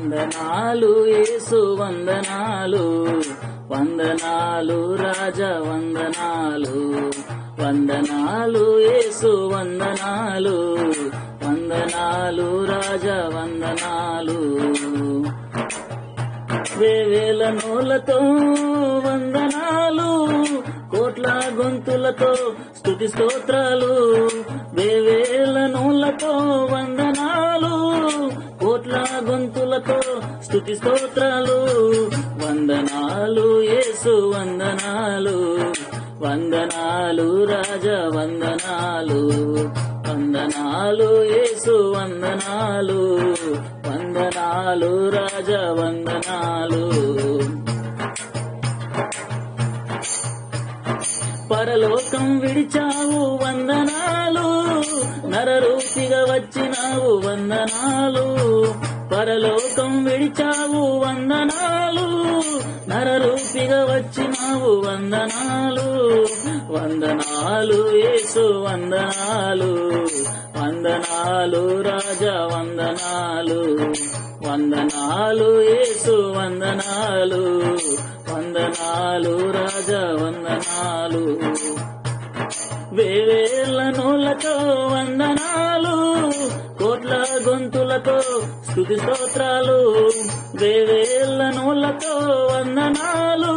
వందనాలు యేసు వందనాలు. వందనాలు రాజా వందనాలు. వందనాలు యేసు వందనాలు. వందనాలు రాజా వందనాలు. వేవేల నోలతో వందనాలు కోట్ల గొంతులతో స్థుతి స్తోత్రాలు. వేవేల నోలతో వందనాలు గొంతులతో స్థుతి స్తోత్రాలు వందనాలు యేసు వందనాలు. వందనాలు రాజా వందనాలు. వందనాలు యేసు వందనాలు. వందనాలు రాజా వందనాలు. పరలోకం విడిచావు వందనాలు. నరరూపిగా వచ్చినావు వందనాలు. పరలోకం విడిచావు వందనాలు. నరరూపిగా వచ్చినావు వందనాలు. వందనాలు యేసు వందనాలు. వందనాలు రాజా వందనాలు. వందనాలు యేసు వందనాలు. స్థుతి స్తోత్రాలు వేవేళ్ళ నూలతో వందనాలు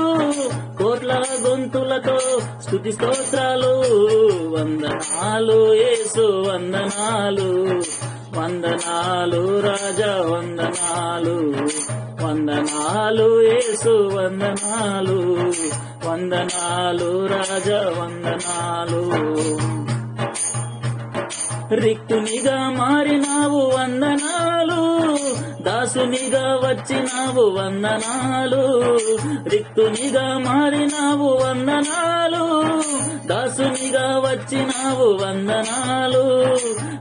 కోట్ల గొంతులతో స్థుతి స్తోత్రాలు వందనాలు ఏసు వందనాలు వందనాలు రాజా వందనాలు వందనాలు ఏసు వందనాలు వందనాలు రాజా వందనాలు. రిక్తునిగా మారినావు వందనాలు దాసునిగా వచ్చినావు వందనాలు రిక్తునిగా మారినావు వందనాలు దాసునిగా వచ్చినావు వందనాలు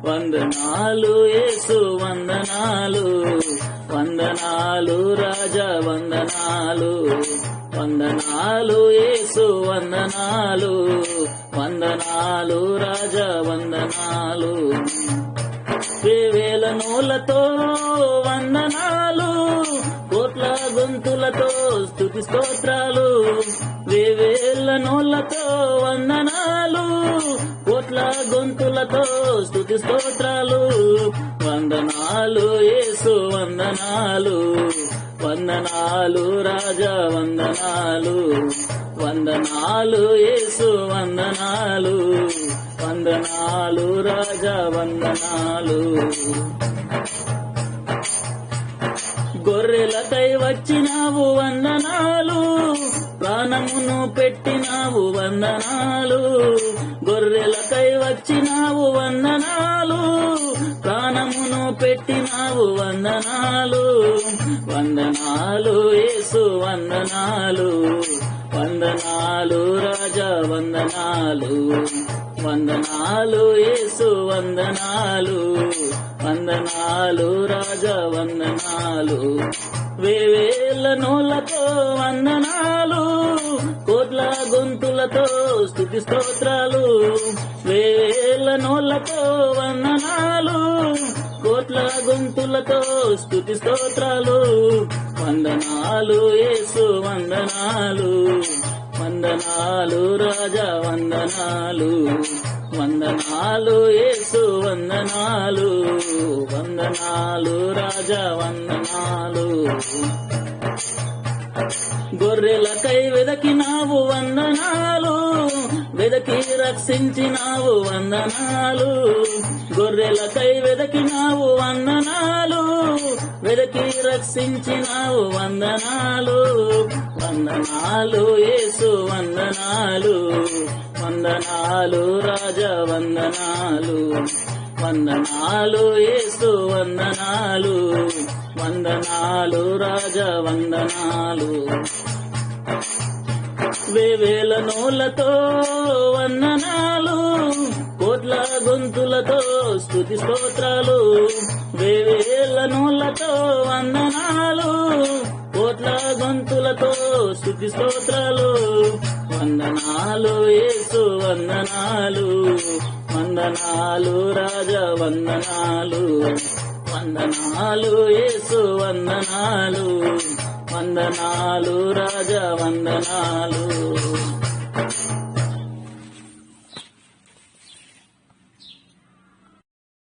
వందనాలు యేసు వందనాలు వందనాలు రాజా వందనాలు వందనాలు యేసు వందనాలు వందనాలు రాజా వందనాలు. వేవేల నూలతో వందనాలు కోట్ల గొంతులతో స్థుతి స్తోత్రాలు. వేవేల నోలతో వందనాలు కోట్ల గొంతులతో స్థుతి స్తోత్రాలు. వందనాలు యేసు వందనాలు వందనాలు రాజా వందనాలు. వందనాలు యేసు వందనాలు. వందనాలు రాజా వందనాలు గొర్రెలకై వచ్చినావు వందనాలు ప్రాణమును పెట్టినావు వందనాలు. గొర్రెలకై వచ్చినావు వందనాలు ప్రాణమును పెట్టినావు వందనాలు. వందనాలు యేసు వందనాలు. వందనాలు రాజా వందనాలు వందనాలు యేసు వందనాలు. వందనాలు రాజా వందనాలు. వేవేల నోలతో వందనాలు. కోట్ల గొంతులతో స్థుతి స్తోత్రాలు. వేవేల నోలతో వందనాలు. కోట్ల గొంతులతో స్థుతి స్తోత్రాలు. వందనాలు యేసు వందనాలు. వందనాలు రాజా వందనాలు. వందనాలు యేసు వందనాలు. వందనాలు రాజా వందనాలు. గొర్రెలకై వెదకినావు వందనాలు. వెదకి రక్షించినావు వందనాలు. గొర్రెలకై వెదకినావు రక్షించినావు వందనాలు. వందనాలు యేసు వందనాలు. వందనాలు రాజా వందనాలు. వందనాలు యేసు వందనాలు. వందనాలు రాజా వందనాలు. వేవేల నోలతో వందనాలు. వేల గొంతులతో స్థుతి స్తోత్రాలు వేవేల నోలతో వందనాలు. కోట్ల గొంతులతో స్థుతి స్తోత్రాలు వందనాలు యేసు వందనాలు. వందనాలు రాజా వందనాలు వందనాలు యేసు వందనాలు. వందనాలు రాజా వందనాలు.